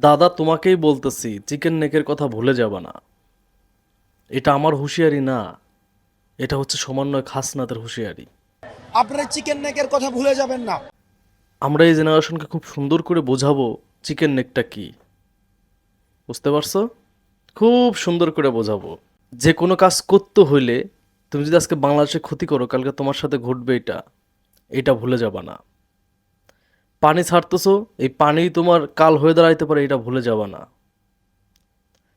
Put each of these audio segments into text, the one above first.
দাদা তোমাকেই বলতেছি চিকেন নেকের কথা ভুলে যাবা না। এটা আমার হুঁশিয়ারি না এটা হচ্ছে সমন্বয় খাসনাতের হুঁশিয়ারি। আপনারা চিকেন নেকের কথা ভুলে যাবেন না। আমরা এই জেনারেশনকে খুব সুন্দর করে বোঝাবো চিকেন নেকটা কি। বুঝতে পারছ? খুব সুন্দর করে বোঝাবো। যে কোনো কাজ করতে হইলে তুমি যদি আজকে বাংলাদেশে ক্ষতি করো কালকে তোমার সাথে ঘটবে এটা। এটা ভুলে যাবা না। পানি ছাড়তেছো, এই পানি তোমার কাল হয়ে দাঁড়াইতে পারে, এটা ভুলে যাবা না।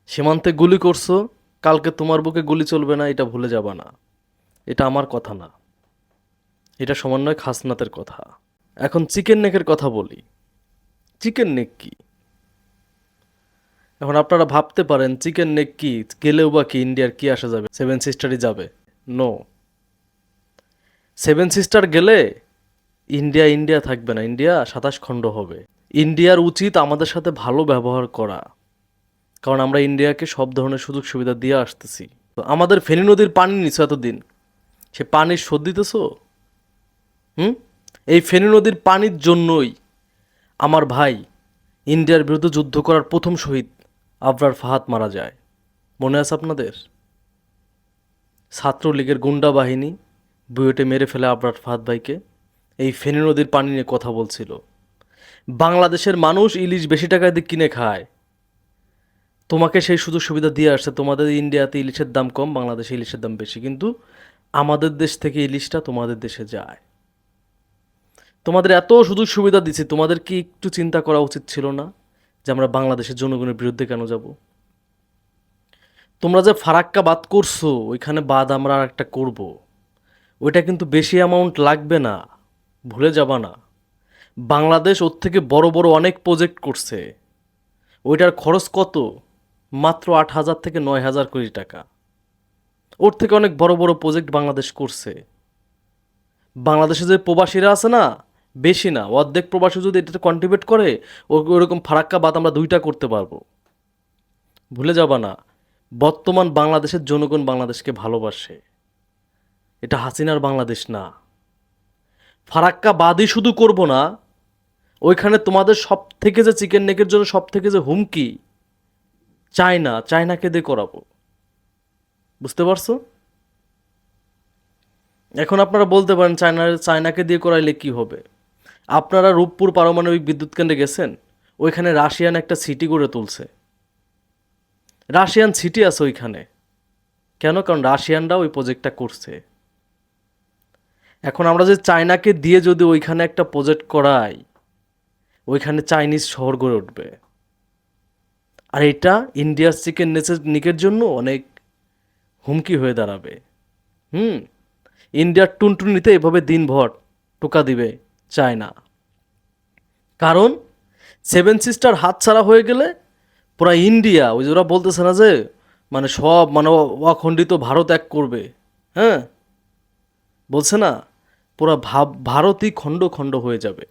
সীমান্তে গুলি করছ, কালকে তোমার বুকে গুলি চলবে না, এটা ভুলে যাবা না। এটা আমার কথা না। এটা সমন্বয় খাসনাতের কথা। এখন চিকেন নেকের কথা বলি। চিকেন নেক কি? এখন আপনারা ভাবতে পারেন, চিকেন নেক কি? গেলেও বা কি ইন্ডিয়ার কি আসা যাবে? সেভেন সিস্টারই যাবে? নো সেভেন সিস্টার গেলে ইন্ডিয়া ইন্ডিয়া থাকবে না। ইন্ডিয়া সাতাশ খণ্ড হবে। ইন্ডিয়ার উচিত আমাদের সাথে ভালো ব্যবহার করা। কারণ আমরা ইন্ডিয়াকে সব ধরনের সুযোগ সুবিধা দিয়ে আসতেছি। তো আমাদের ফেনী নদীর পানি নিছো এতদিন। সে পানির শোধ দিতেছো? হুম? এই ফেনী নদীর পানির জন্যই আমার ভাই ইন্ডিয়ার বিরুদ্ধে যুদ্ধ করার প্রথম শহীদ আবরার ফাহাদ মারা যায়। মনে আছে আপনাদের? ছাত্রলীগের গুন্ডা বাহিনী বুয়েটে মেরে ফেলে আবরার ফাহাদ ভাইকে। এই ফেনী নদীর পানি নিয়ে কথা বলছিল। বাংলাদেশের মানুষ ইলিশ বেশি টাকায় দিয়ে কিনে খায়। তোমাকে সেই সুযোগ সুবিধা দিয়ে আসছে, তোমাদের ইন্ডিয়াতে ইলিশের দাম কম, বাংলাদেশে ইলিশের দাম বেশি, কিন্তু আমাদের দেশ থেকে ইলিশটা তোমাদের দেশে যায়। তোমাদের এত সুযোগ সুবিধা দিচ্ছি তোমাদের কি একটু চিন্তা করা উচিত ছিল না যে আমরা বাংলাদেশের জনগণের বিরুদ্ধে কেন যাব? তোমরা যে ফারাক্কা বাদ করছ, ওইখানে বাদ আমরা আর একটা করব। ওইটা কিন্তু বেশি অ্যামাউন্ট লাগবে না। ভুলে যাবা না। বাংলাদেশ ওর থেকে বড় বড় অনেক প্রজেক্ট করছে। ওইটার খরচ কত? মাত্র আট হাজার থেকে নয় হাজার কোটি টাকা। ওর থেকে অনেক বড় বড় প্রজেক্ট বাংলাদেশ করছে। বাংলাদেশে যে প্রবাসীরা আছে না, বেশি না, অর্ধেক প্রবাসী যদি এটাতে কন্ট্রিবিউট করে ওরকম ফারাক্কা বাদ আমরা দুইটা করতে পারব। ভুলে যাবা না, বর্তমান বাংলাদেশের জনগণ বাংলাদেশকে ভালোবাসে। এটা হাসিনার বাংলাদেশ না। ফারাক্কা বাদই শুধু করব না, ওইখানে তোমাদের সব থেকে যে চিকেন নেকের জন্য সব থেকে যে হুমকি, চায়না, চায়নাকে দিয়ে করাবো। বুঝতে পারছ? এখন আপনারা বলতে পারেন, চায়না, চায়নাকে দিয়ে করাইলে কি হবে? আপনারা রূপপুর পারমাণবিক বিদ্যুৎ কেন্দ্রে গেছেন, ওইখানে রাশিয়ান একটা সিটি গড়ে তুলছে। রাশিয়ান সিটি আছে ওইখানে। কেন? কারণ রাশিয়ানরা ওই প্রজেক্টটা করছে। এখন আমরা যে চায়নাকে দিয়ে যদি ওইখানে একটা প্রজেক্ট করাই, ওইখানে চাইনিজ শহর গড়ে উঠবে। আর এটা ইন্ডিয়ার চিকেন নিকের জন্য অনেক হুমকি হয়ে দাঁড়াবে। হুম ইন্ডিয়ার টুনটুনিতে এভাবে দিনভর টোকা দিবে চায় না কারণ সেভেন সিস্টার হাতছাড়া হয়ে গেলে পুরা ইন্ডিয়া ওই ওরা বলতেছে না যে মানে সব মানে অখণ্ডিত ভারত এক করবে। হ্যাঁ? বলছে না? পুরা ভাব, ভারতই খণ্ড খণ্ড হয়ে যাবে।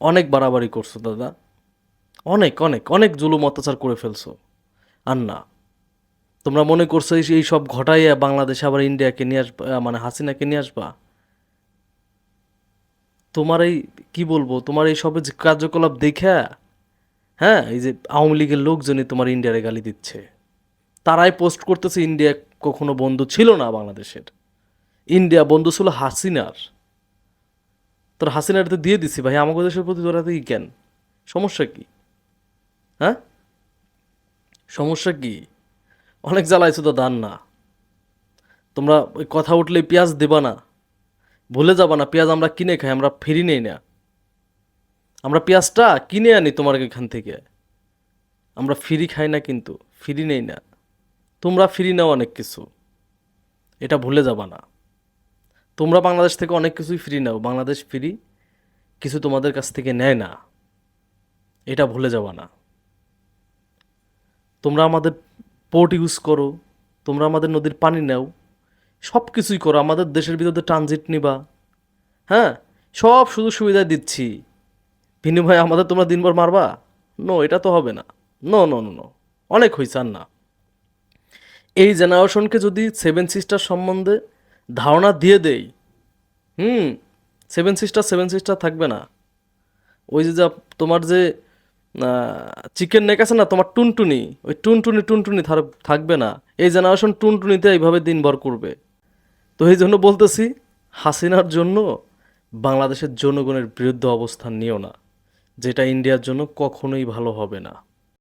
অনেক বাড়াবাড়ি করছ দাদা। অনেক অনেক অনেক জুলুম অত্যাচার করে ফেলছো। আর না, তোমরা মনে করছ এই সব ঘটাইয়া বাংলাদেশে আবার ইন্ডিয়াকে নিয়ে আসবা মানে হাসিনাকে নিয়ে আসবা? তোমার এই, কি বলব, তোমার এই সবের কার্যকলাপ দেখা হ্যাঁ এই যে আওয়ামী লীগের লোকজনই তোমার ইন্ডিয়ারে গালি দিচ্ছে। তারাই পোস্ট করতেছে, ইন্ডিয়া কখনো বন্ধু ছিল না বাংলাদেশের। ইন্ডিয়া বন্ধু ছিল হাসিনার। তোর হাসিনার তো দিয়ে দিছি ভাই আমাকে দেশের প্রতি তোরা তুই কেন? সমস্যা কি? হ্যাঁ? সমস্যা কি? অনেক জ্বালাইছো তো দান না। তোমরা ওই কথা উঠলে পেঁয়াজ দেবা না। ভুলে যাবা না, পেঁয়াজ আমরা কিনে খাই, আমরা ফিরি নেই না। আমরা পেঁয়াজটা কিনে আনি তোমার এখান থেকে। আমরা ফ্রি খাই না কিন্তু, ফ্রি নেই না। তোমরা ফ্রি নাও অনেক কিছু। এটা ভুলে যাবা না। তোমরা বাংলাদেশ থেকে অনেক কিছুই ফ্রি নাও। বাংলাদেশ ফ্রি, কিছু তোমাদের কাছ থেকে নেয় না। এটা ভুলে যাবা না। তোমরা আমাদের পোর্ট ইউজ করো, তোমরা আমাদের নদীর পানি নাও সব কিছুই করো, আমাদের দেশের ভিতরে ট্রানজিট নিবা। হ্যাঁ সব সুযোগ সুবিধা দিচ্ছি। বিনিময়ে আমাদের তোমরা দিনভর মারবা? নো এটা তো হবে না। নো নো নো নো অনেক হয়েছে আর না। এই জেনারেশনকে যদি সেভেন সিস্টার সম্বন্ধে ধারণা দিয়ে দেই। হুম সেভেন সিস্টার সেভেন সিস্টার থাকবে না। ওই যে যা তোমার যে চিকেন নেক আছে না, তোমার টুনটুনি, ওই টুনটুনি টুনটুনি থাকবে না। এই জেনারেশন টুনটুনিতে এইভাবে দিনভর করবে। তো এই জন্য বলতেছি, হাসিনার জন্য বাংলাদেশের জনগণের বিরুদ্ধে অবস্থান নিও না, যেটা ইন্ডিয়ার জন্য কখনোই ভালো হবে না।